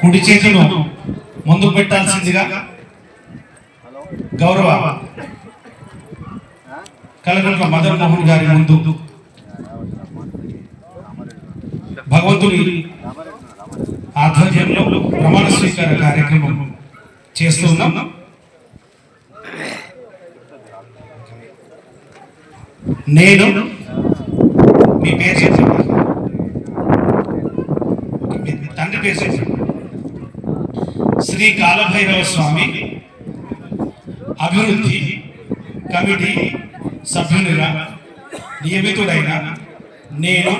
కుడి చేతును ముందుకు పెట్టాల్సిందిగా గౌరవ కలగంట్ల మదన్ మోహన్ గారి ముందు భగవంతుని ఆధ్వర్యంలో ప్రమాణ స్వీకార కార్యక్రమం చేస్తున్నాం నేను మీ పేరు చెప్పండి మీ తండ్రి పేరు చెప్పండి శ్రీ కాలభైరవ స్వామి అభివృద్ధి కమిటీ సభ్యునిగా నియమితుడైన నేను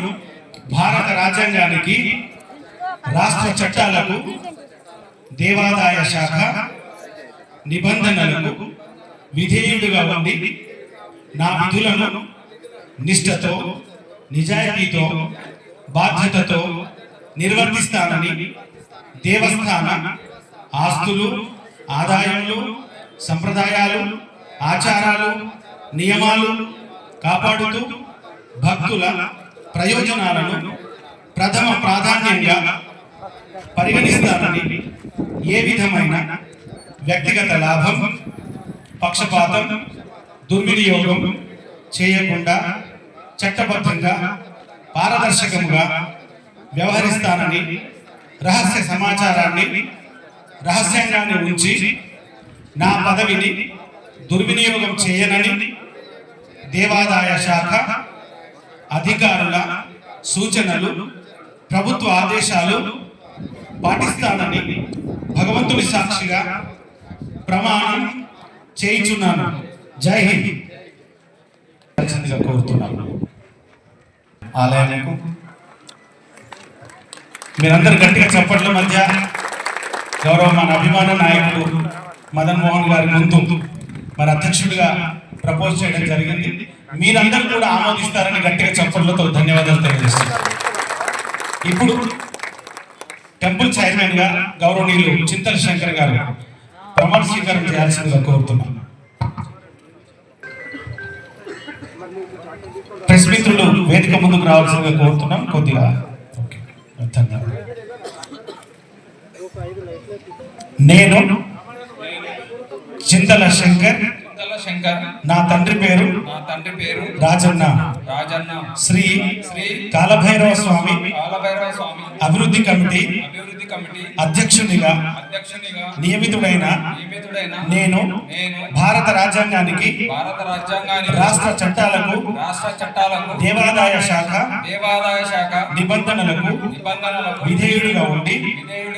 భారత రాజ్యాంగానికి రాష్ట్ర చట్టాలకు దేవాదాయ శాఖ నిబంధనలకు విధేయుడిగా ఉండి నా విధులను నిష్ఠతో నిజాయితీతో బాధ్యతతో నిర్వర్తిస్తానని దేవస్థాన ఆస్తులు ఆదాయములు సంప్రదాయాలు ఆచారాలు నియమాలు కాపాడుతూ భక్తుల ప్రయోజనాలను ప్రథమ ప్రాధాన్యంగా పరిగణిస్తారని ఏ విధమైన వ్యక్తిగత లాభం పక్షపాతం దుర్వినియోగం చేయకుండా చట్టబద్ధంగా పారదర్శకంగా వ్యవహరిస్తానని రహస్య సమాచారాన్ని రహస్యంగానే ఉంచి నా పదవిని దుర్వినియోగం చేయనని దేవాదాయ శాఖ అధికారుల సూచనలు ప్రభుత్వ ఆదేశాలు పాటిస్తానని భగవంతుని సాక్షిగా ప్రమాణం చేయించున్నాను. జై హింద్. కోరుతున్నాను. ఆలయానికి మీరందరూ గట్టిగా చప్పట్ల మధ్య గౌరవ మన అభిమాన నాయకుడు మదన్ మోహన్ గారి ముందు మరి అధ్యక్షుడిగా ప్రపోజ్ చేయడం జరిగింది మీరందరూ కూడా ఆమోదిస్తారని గట్టిగా చప్పట్లతో ధన్యవాదాలు తెలియజేస్తున్నారు ఇప్పుడు టెంపుల్ చైర్మన్గా గౌరవనీయులు చింతల శంకర్ గారు ప్రమాణ స్వీకారం చేయాల్సిందిగా కోరుతున్నాను ప్రెస్ మిత్రులు వేదిక ముందుకు రావాల్సిందిగా కోరుతున్నాం కొద్దిగా ఓకే. ధన్యవాదాలు. నేను చింతల శంకర్. శంకర్. నా తండ్రి పేరు నా తండ్రి పేరు రాజన్న. రాజన్న. శ్రీ శ్రీ కాలభైరవ స్వామి. కాలభైరవ స్వామి. అభివృద్ధి కమిటీ. అభివృద్ధి కమిటీ. అధ్యక్షునిగా. అధ్యక్షునిగా. నియమితుడైన నియమితుడైన నేను నేను భారత రాజ్యాంగానికి భారత రాజ్యాంగానికి రాష్ట్ర చట్టాలకు రాష్ట్ర చట్టాలకు దేవాదాయ శాఖ దేవాదాయ శాఖ నిబంధనలకు నిబంధనలకు విధేయుడిగా ఉండి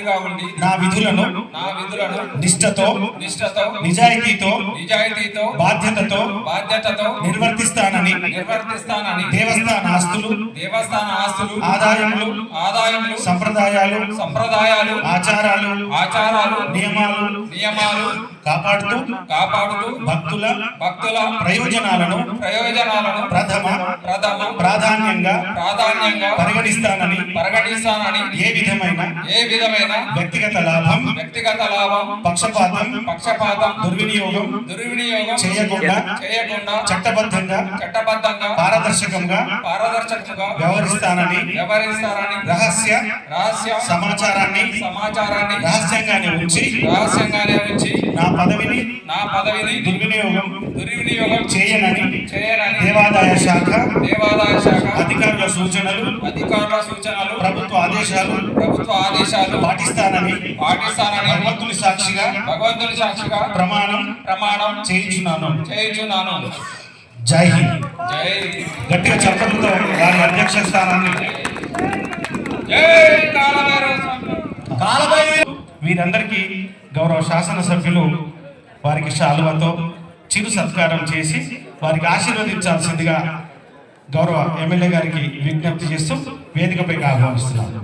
విధేయుడిగా ఉండి నా విధులను నా విధులను నిష్ఠతో నిష్ఠతో నిజాయితీతో నిజాయితీతో బాధ్యతతో బాధ్యతతో నిర్వర్తిస్తానని నిర్వర్తిస్తానని దేవస్థాన ఆస్తులు దేవస్థాన ఆస్తులు ఆదాయములు ఆదాయములు సంప్రదాయాలు సంప్రదాయాలు ఆచారాలు ఆచారాలు నియమాలు నియమాలు కాపాడుతూ కాపాడుతూ భక్తుల భక్తుల ప్రయోజనాలను ప్రయోజనాలను ప్రథమ ప్రథమ ప్రాధాన్యంగా ప్రాధాన్యంగా పరిగణిస్తానని పరిగణిస్తానని ఏ విధమైన ఏ విధమైన వ్యక్తిగత లాభం వ్యక్తిగత లాభం పక్షపాతం పక్షపాతం దుర్వినియోగం దుర్వినియోగం చేయకుండా చేయకుండా చట్టబద్ధంగా చట్టబద్ధంగా పారదర్శకంగా పారదర్శకంగా వ్యవహరిస్తానని వ్యవహరిస్తారని రహస్య రహస్య సమాచారాన్ని సమాచారాన్ని రహస్యంగానే ఉంచి రహస్యంగానే ఉంచి నా పదవిని నా పదవిని దుర్వినియోగం దుర్వినియోగం చేయనని చేయనని దేవాదాయ శాఖ దేవాదాయ శాఖ అధికారుల సూచనలు అధికారుల సూచనలు ప్రభుత్వ ఆదేశాలు ప్రభుత్వ ఆదేశాలు పాటిస్తానని పాటిస్తానని భగవంతుని సాక్షిగా భగవంతుని సాక్షిగా ప్రమాణం ప్రమాణం చేయించున్నాను. చేయించున్నాను. జై హింద్. జై గట్టిగా చెప్పడంతో వారి అధ్యక్ష స్థానాన్ని. జై. కాలభైరవ స్వామి. వీరందరికీ గౌరవ శాసనసభ్యులు వారికి శాలువతో చిరు సత్కారం చేసి వారికి ఆశీర్వదించాల్సిందిగా గౌరవ ఎమ్మెల్యే గారికి విజ్ఞప్తి చేస్తూ వేదికపైకి ఆహ్వానిస్తున్నాను.